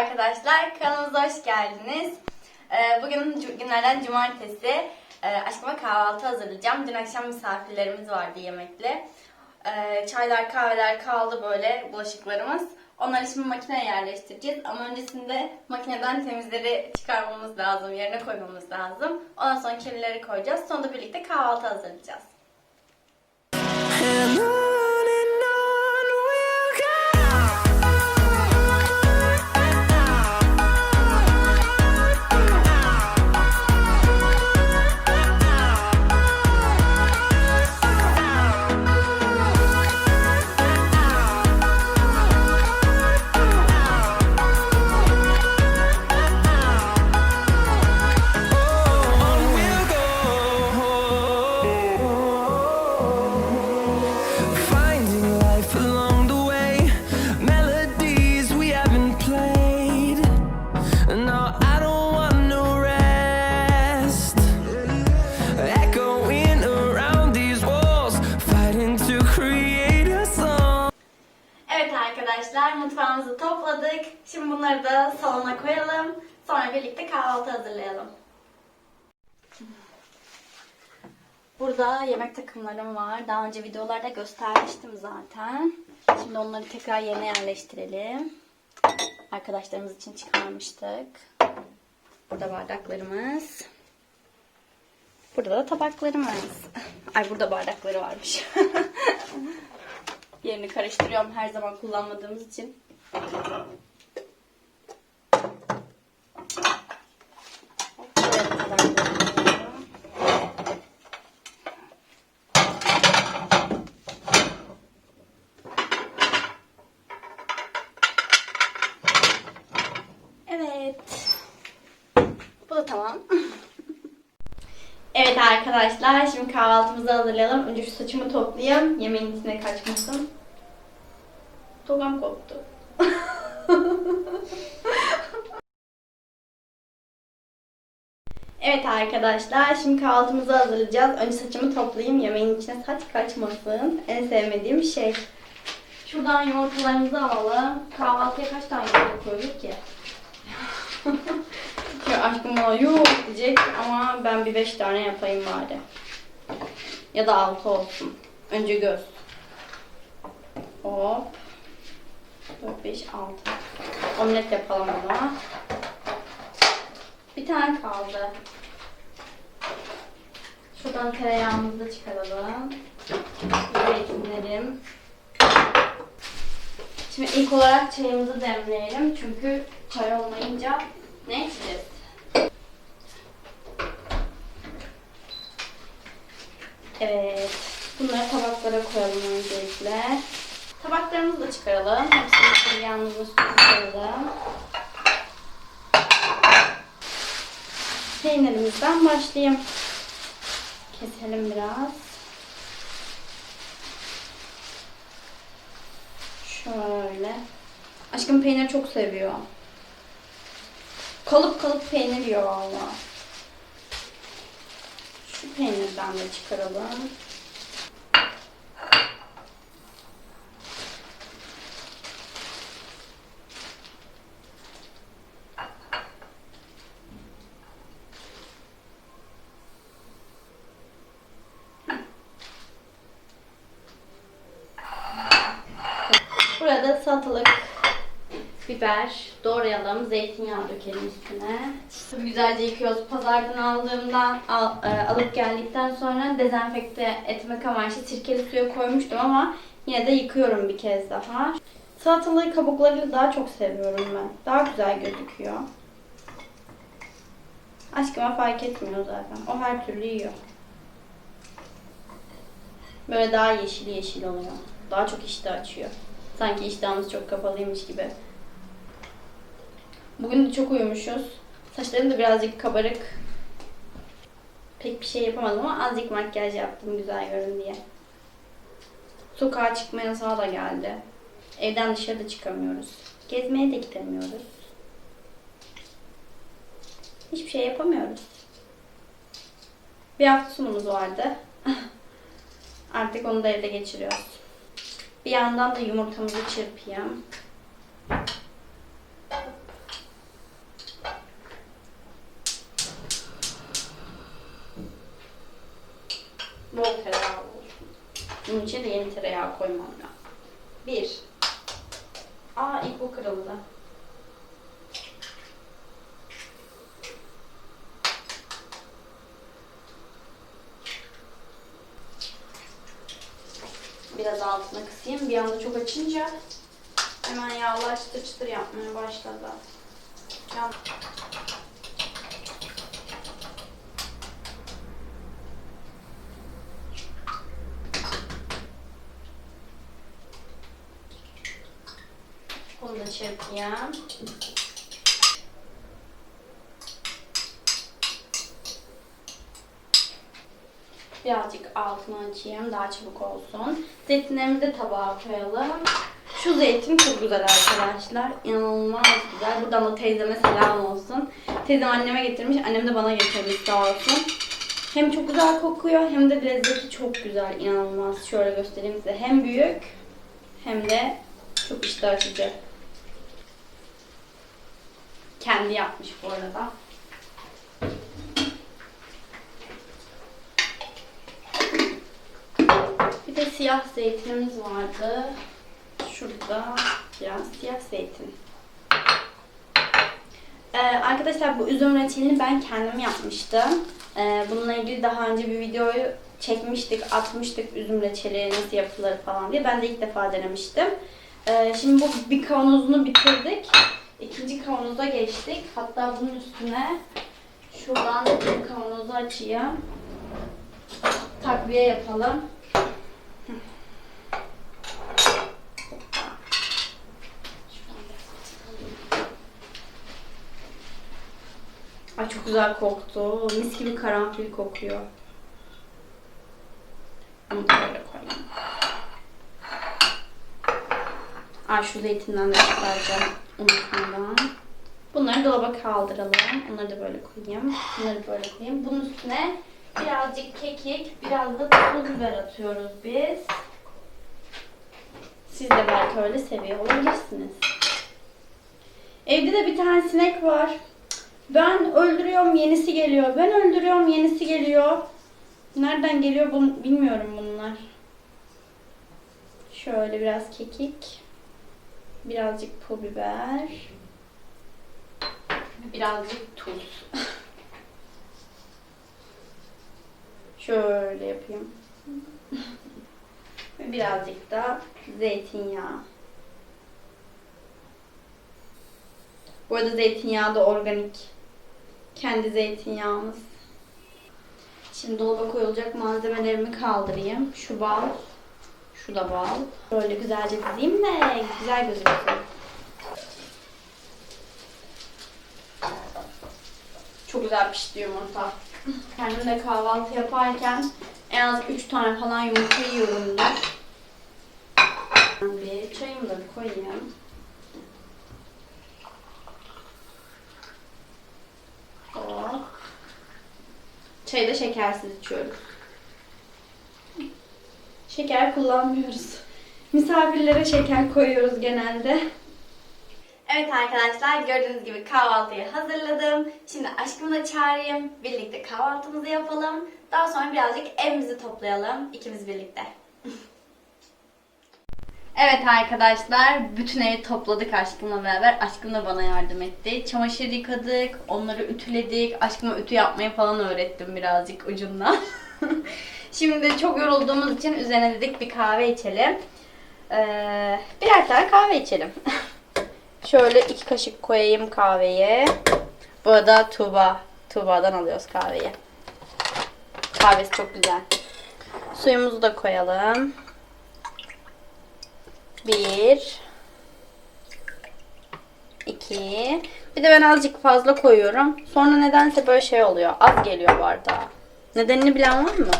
arkadaşlar, kanalımıza hoş geldiniz. Ee, Bugün günlerden cumartesi. Ee, Aşkıma kahvaltı hazırlayacağım. Dün akşam misafirlerimiz vardı yemekle. Ee, Çaylar, kahveler kaldı böyle bulaşıklarımız. Onları şimdi makineye yerleştireceğiz. Ama öncesinde makineden temizleri çıkarmamız lazım, yerine koymamız lazım. Ondan sonra kirlileri koyacağız. Sonra da birlikte kahvaltı hazırlayacağız. And bunları da salona koyalım. Sonra birlikte kahvaltı hazırlayalım. Burada yemek takımlarım var. Daha önce videolarda göstermiştim zaten. Şimdi onları tekrar yerine yerleştirelim. Arkadaşlarımız için çıkarmıştık. Burada bardaklarımız. Burada da tabaklarımız. Ay burada bardakları varmış. Yerini karıştırıyorum her zaman kullanmadığımız için. Buraya da tabaklarımı koyuyorum. Evet. Bu da tamam. Evet arkadaşlar şimdi kahvaltımızı hazırlayalım. Önce şu saçımı toplayayım. Yemeğin içine kaçmasın. Togam koptu. evet arkadaşlar şimdi kahvaltımızı hazırlayacağız. Önce saçımı toplayayım. Yemeğin içine saç kaçmasın. En sevmediğim şey. Şuradan yumurtalarımızı alalım. Kahvaltıya kaç tane yumurta koyduk ki? Şimdi aşkım bana yok diyecek ama ben bir beş tane yapayım bari. Ya da altı olsun. Önce göz. Hop. 4, 5, 6. Omlet yapalım ona. Bir tane kaldı. Şuradan tereyağımızı çıkaralım. Zeytinlerim. Şimdi ilk olarak çayımızı demleyelim. Çünkü çay olmayınca ne içeceğiz? Evet. Bunları tabaklara koyalım öncelikle. Tabaklarımızı da çıkaralım. Hepsini üstüne koyalım. Peynirimizden başlayayım. Keselim biraz. Şöyle. Aşkım peynir çok seviyor. Kalıp kalıp peynir yiyor valla. Peynirden de çıkaralım. Burada salatalık, biber doğrayalım. Zeytinyağı dökelim üstüne. Güzelce yıkıyoruz. Pazardan aldığımda al- e, alıp geldikten sonra dezenfekte etmek amaçlı sirkeli suya koymuştum ama yine de yıkıyorum bir kez daha. Salatalığı kabuklarıyla daha çok seviyorum ben. Daha güzel gözüküyor. Aşkıma fark etmiyor zaten. O her türlü yiyor. Böyle daha yeşil yeşil oluyor. Daha çok iştah açıyor. Sanki iştahımız çok kapalıymış gibi. Bugün de çok uyumuşuz. Saçlarım da birazcık kabarık. Pek bir şey yapamadım ama azıcık makyaj yaptım güzel görün diye. Sokağa çıkma yasağı da geldi. Evden dışarıda çıkamıyoruz. Gezmeye de gidemiyoruz. Hiçbir şey yapamıyoruz. Bir hafta sonumuz vardı. Artık onu da evde geçiriyoruz. Bir yandan da yumurtamızı çırpayım. Bunun için de yeni tereyağı koymam lazım. Bir. Aa ilk bu kırıldı. Biraz altına kısayım. Bir anda çok açınca hemen yağlar çıtır çıtır yapmaya başladı. Ya- Çırpayım. Birazcık altını açayım daha çabuk olsun. Zeytinlerimizi de tabağa koyalım. Şu zeytin çok güzel arkadaşlar. İnanılmaz güzel. Buradan da teyzeme selam olsun. Teyzem anneme getirmiş. Annem de bana getirmiş sağ olsun. Hem çok güzel kokuyor hem de lezzeti çok güzel. İnanılmaz. Şöyle göstereyim size. Hem büyük hem de çok iştah açıcı. Kendi yapmış bu arada. Bir de siyah zeytinimiz vardı. Şurada biraz siyah zeytin. Ee, arkadaşlar bu üzüm reçelini ben kendim yapmıştım. Ee, bununla ilgili daha önce bir videoyu çekmiştik, atmıştık üzüm reçeli nasıl yapılır falan diye. Ben de ilk defa denemiştim. Ee, şimdi bu bir kavanozunu bitirdik. Geçtik. Hatta bunun üstüne şuradan kavanozu açayım. Takviye yapalım. Ay çok güzel koktu. Mis gibi karanfil kokuyor. Ama böyle koyayım. Ay şu zeytinden de çıkaracağım unutmadan. Bunları dolaba kaldıralım. Onları da böyle koyayım. Bunları böyle koyayım. Bunun üstüne birazcık kekik, biraz da tuz biber atıyoruz biz. Siz de belki öyle seviyor olabilirsiniz. Evde de bir tane sinek var. Ben öldürüyorum yenisi geliyor. Ben öldürüyorum yenisi geliyor. Nereden geliyor bunu bilmiyorum bunlar. Şöyle biraz kekik. Birazcık pul biber. Birazcık tuz. Şöyle yapayım. Ve birazcık da zeytinyağı. Bu arada zeytinyağı da organik. Kendi zeytinyağımız. Şimdi dolaba koyulacak malzemelerimi kaldırayım. Şu bal, şu da bal. Böyle güzelce dizeyim de güzel gözüksün. Çok güzel pişti yumurta. Kendim de kahvaltı yaparken en az 3 tane falan yumurta yiyorumdur. Bir çayımı da koyayım. Hop. Çayı da şekersiz içiyoruz. Şeker kullanmıyoruz. Misafirlere şeker koyuyoruz genelde. Evet arkadaşlar gördüğünüz gibi kahvaltıyı hazırladım. Şimdi aşkımı da çağırayım. Birlikte kahvaltımızı yapalım. Daha sonra birazcık evimizi toplayalım. ikimiz birlikte. Evet arkadaşlar, bütün evi topladık aşkımla beraber. Aşkım da bana yardım etti. Çamaşır yıkadık, onları ütüledik. Aşkıma ütü yapmayı falan öğrettim birazcık ucundan. Şimdi çok yorulduğumuz için üzerine dedik bir kahve içelim. Ee, birer tane kahve içelim. Şöyle iki kaşık koyayım kahveye. Bu arada Tuğba. Tuğba'dan alıyoruz kahveyi. Kahvesi çok güzel. Suyumuzu da koyalım. Bir. iki. Bir de ben azıcık fazla koyuyorum. Sonra nedense böyle şey oluyor. Az geliyor bardağa. Nedenini bilen var mı?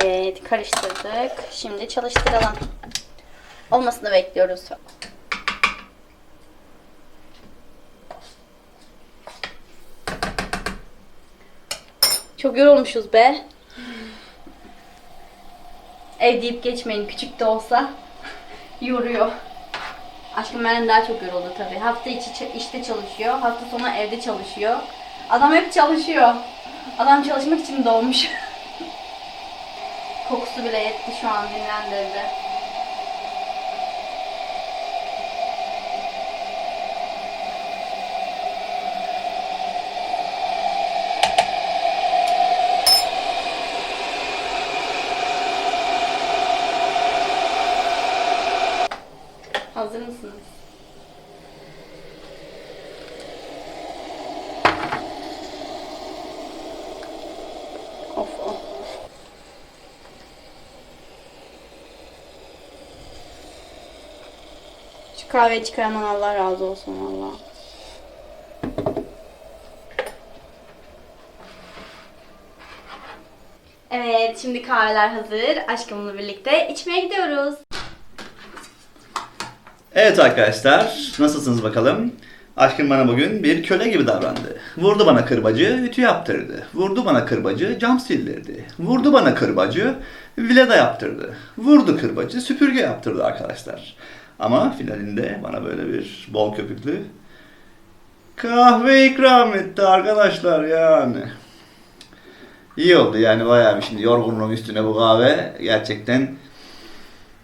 Evet karıştırdık. Şimdi çalıştıralım. Olmasını bekliyoruz. Çok yorulmuşuz be. Ev deyip geçmeyin. Küçük de olsa yoruyor. Aşkım benden daha çok yoruldu tabii. Hafta içi işte çalışıyor. Hafta sonu evde çalışıyor. Adam hep çalışıyor. Adam çalışmak için doğmuş. Kokusu bile yetti şu an dinlendirdi. Hazır mısınız? Kahve çıkarandan Allah razı olsun valla. Evet, şimdi kahveler hazır. Aşkımla birlikte içmeye gidiyoruz. Evet arkadaşlar, nasılsınız bakalım? Aşkım bana bugün bir köle gibi davrandı. Vurdu bana kırbacı, ütü yaptırdı. Vurdu bana kırbacı, cam sildirdi. Vurdu bana kırbacı, vileda yaptırdı. Vurdu kırbacı, süpürge yaptırdı arkadaşlar. Ama finalinde bana böyle bir bol köpüklü kahve ikram etti arkadaşlar yani. İyi oldu yani bayağı bir şimdi yorgunluğun üstüne bu kahve gerçekten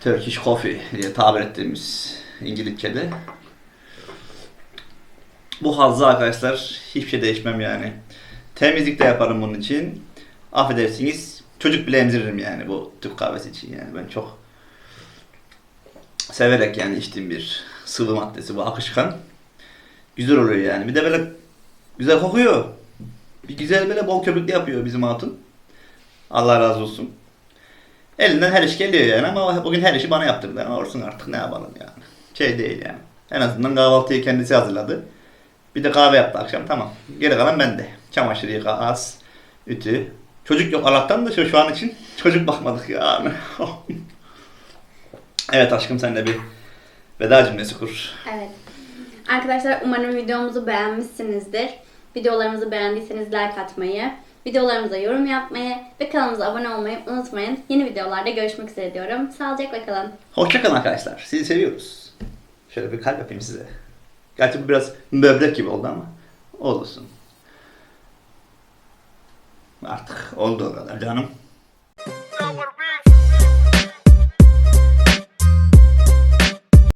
Turkish coffee diye tabir ettiğimiz İngilizce'de. Bu hazzı arkadaşlar hiçbir şey değişmem yani. Temizlik de yaparım bunun için. Affedersiniz çocuk bile emziririm yani bu Türk kahvesi için yani. Ben çok severek yani içtiğim bir sıvı maddesi bu akışkan. Güzel oluyor yani. Bir de böyle güzel kokuyor. Bir güzel böyle bol köpüklü yapıyor bizim hatun. Allah razı olsun. Elinden her iş geliyor yani ama bugün her işi bana yaptırdı. Yani olsun artık ne yapalım yani. Şey değil yani. En azından kahvaltıyı kendisi hazırladı. Bir de kahve yaptı akşam tamam. Geri kalan bende. Çamaşır yıka, as, ütü. Çocuk yok Allah'tan da şu, şu an için çocuk bakmadık yani. evet aşkım sen de bir veda cümlesi kur. Evet. Arkadaşlar umarım videomuzu beğenmişsinizdir. Videolarımızı beğendiyseniz like atmayı, videolarımıza yorum yapmayı ve kanalımıza abone olmayı unutmayın. Yeni videolarda görüşmek üzere diyorum. Sağlıcakla kalın. Hoşçakalın arkadaşlar. Sizi seviyoruz. Şöyle bir kalp yapayım size. Gerçi bu biraz böbrek gibi oldu ama olsun. Artık oldu o kadar canım.